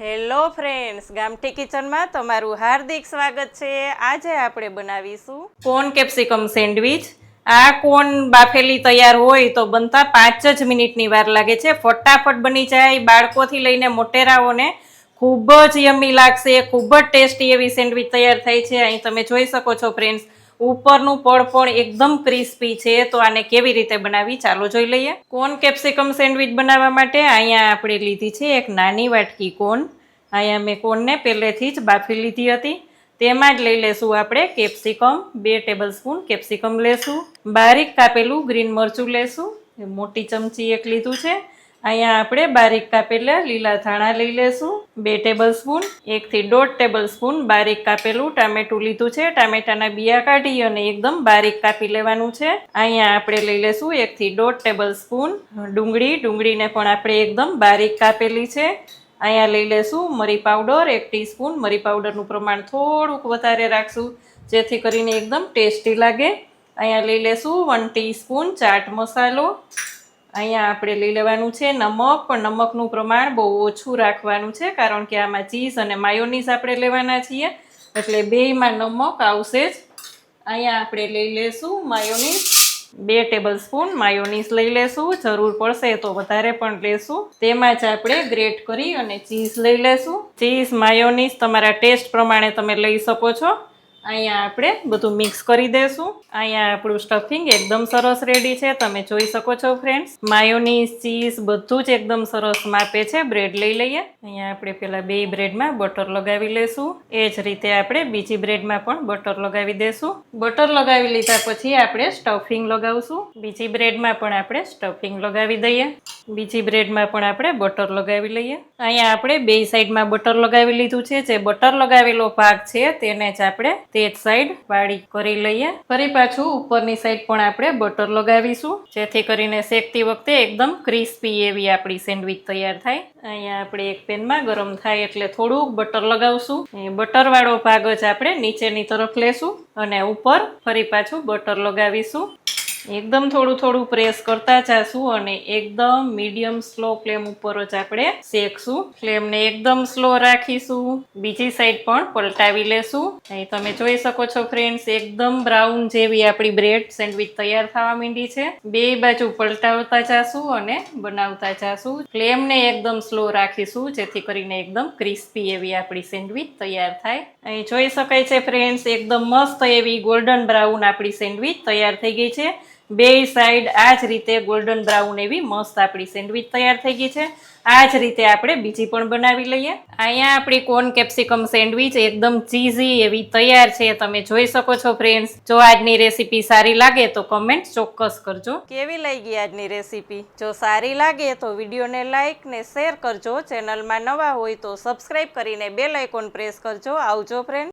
Hello friends ગામઠી કિચનમાં તમારું હાર્દિક સ્વાગત છે. આજે આપણે બનાવીશું કોન કેપ્સિકમ સેન્ડવિચ. આ કોન બાફેલી તૈયાર હોય તો બનતા પાંચ જ મિનિટની વાર લાગે છે. ફટાફટ બની જાય. બાળકોથી લઈને મોટેરાઓને ખૂબ જ યમી લાગશે. ખૂબ જ ટેસ્ટી એવી સેન્ડવિચ તૈયાર થાય છે. અહીં તમે જોઈ શકો છો ફ્રેન્ડ્સ ઉપરનું પડ પણ એકદમ ક્રિસ્પી છે, તો આને કેવી રીતે બનાવી? ચાલો જોઈ લઈએ. કોન કેપ્સિકમ સેન્ડવિચ બનાવવા માટે અહીંયા આપણે લીધી છે એક નાની વાટકી કોન. અહીંયા મેં કોનને પહેલેથી જ બાફી લીધી હતી. તેમાં જ લઈ લેશું આપણે કેપ્સિકમ, બે ટેબલ સ્પૂન કેપ્સિકમ લેશું. બારીક કાપેલું ગ્રીન મરચું લેશું. મોટી ચમચી એક લીધું છે. અહીંયા આપણે બારીક કાપેલા લીલા ધાણા લઈ લેશું, બે ટેબલ સ્પૂન એકથી દોઢ ટેબલ સ્પૂન બારીક કાપેલું ટામેટું લીધું છે. ટામેટાના બિયા કાઢી અને એકદમ બારીક કાપી લેવાનું છે. અહીંયા આપણે લઈ લેશું એકથી દોઢ ટેબલ સ્પૂન ડુંગળી. ડુંગળીને પણ આપણે એકદમ બારીક કાપેલી છે. અહીંયા લઈ લેશું મરી પાવડર, એક ટીસ્પૂન. મરી પાવડરનું પ્રમાણ થોડુંક વધારે રાખશું, જેથી કરીને એકદમ ટેસ્ટી લાગે. અહીંયા લઈ લેશું વન ટીસ્પૂન ચાટ મસાલો. અહીંયા આપણે લઈ લેવાનું છે નમક, પણ નમકનું પ્રમાણ બહુ ઓછું રાખવાનું છે, કારણ કે આમાં ચીઝ અને માયોનીઝ આપણે લેવાના છીએ. એટલે બેયમાં નમક આવશે જ. અહીંયા આપણે લઈ લેશું માયોનીઝ. બે ટેબલ સ્પૂન માયોનીઝ લઈ લેશું. જરૂર પડશે તો વધારે પણ લેશું. તેમાં જ આપણે ગ્રેટ કરી અને ચીઝ લઈ લેશું. ચીઝ, માયોનીઝ તમારા ટેસ્ટ પ્રમાણે તમે લઈ શકો છો. અહીંયા આપણે બધું મિક્સ કરી દેશું. અહીંયા આપણું સ્ટફિંગ એકદમ સરસ રેડી છે. તમે જોઈ શકો છો ફ્રેન્ડ્સ માયોનીઝ ચીઝ બધું જ એકદમ સરસ માપે છે. બ્રેડ લઈ લઈએ. અહીંયા આપણે પેલા બે બ્રેડમાં બટર લગાવી લેશું. એ જ રીતે આપણે બીજી બ્રેડમાં પણ બટર લગાવી દેશું. બટર લગાવી લીધા પછી આપણે સ્ટફિંગ લગાવશું. બીજી બ્રેડમાં પણ આપણે સ્ટફિંગ લગાવી દઈએ. બીજી બ્રેડમાં પણ આપણે બટર લગાવી લઈએ. અહીંયા આપણે બે સાઈડમાં બટર લગાવી લીધું છે. જે બટર લગાવેલો ભાગ છે તેને જ આપણે તે જ સાઈડ વાળી કરી લઈએ. ફરી પાછું ઉપરની સાઈડ પણ આપણે બટર લગાવીશું. જેથી કરીને શેકતી વખતે એકદમ ક્રિસ્પી એવી આપણી સેન્ડવિચ તૈયાર થાય. અહીંયા આપણે એક પેનમાં ગરમ થાય એટલે થોડુંક બટર લગાવશું. એ બટરવાળો ભાગ જ આપણે નીચેની તરફ લેશું અને ઉપર ફરી પાછું બટર લગાવીશું. એકદમ થોડું થોડું પ્રેસ કરતા જાશું અને એકદમ મીડિયમ સ્લો ફ્લેમ ઉપર જ આપણે શેકશું. ફ્લેમને એકદમ સ્લો રાખીશું. બીજી સાઈડ પણ પલટાવી લેશું. અહીં તમે જોઈ શકો છો ફ્રેન્ડ્સ એકદમ બ્રાઉન જેવી આપણી બ્રેડ સેન્ડવિચ તૈયાર થવા માંડી છે. બે બાજુ પલટાવતા જાશું અને બનાવતા જાશું. ફ્લેમને એકદમ સ્લો રાખીશું, જેથી કરીને એકદમ ક્રિસ્પી એવી આપણી સેન્ડવિચ તૈયાર થાય. અહીં જોઈ શકાય છે ફ્રેન્ડ્સ એકદમ મસ્ત એવી ગોલ્ડન બ્રાઉન આપણી સેન્ડવિચ તૈયાર થઈ ગઈ છે. બે સાઈડ આ જ રીતે ગોલ્ડન બ્રાઉન એવી મસ્ત આપણી સેન્ડવિચ તૈયાર થઈ ગઈ છે. આ જ રીતે આપણે બીજી પણ બનાવી લઈએ. અહીંયા આપણી કોર્ન કેપ્સિકમ સેન્ડવિચ એકદમ ચીઝી એવી તૈયાર છે. તમે જોઈ શકો છો ફ્રેન્ડ્સ. જો આજની રેસીપી સારી લાગે તો કમેન્ટ ચોક્કસ કરજો. કેવી લઈ ગઈ આજની રેસીપી? જો સારી લાગે તો વિડીયોને લાઇક ને શેર કરજો. ચેનલમાં નવા હોય તો સબસ્ક્રાઈબ કરીને બેલ આઇકોન પ્રેસ કરજો. આવજો ફ્રેન્ડ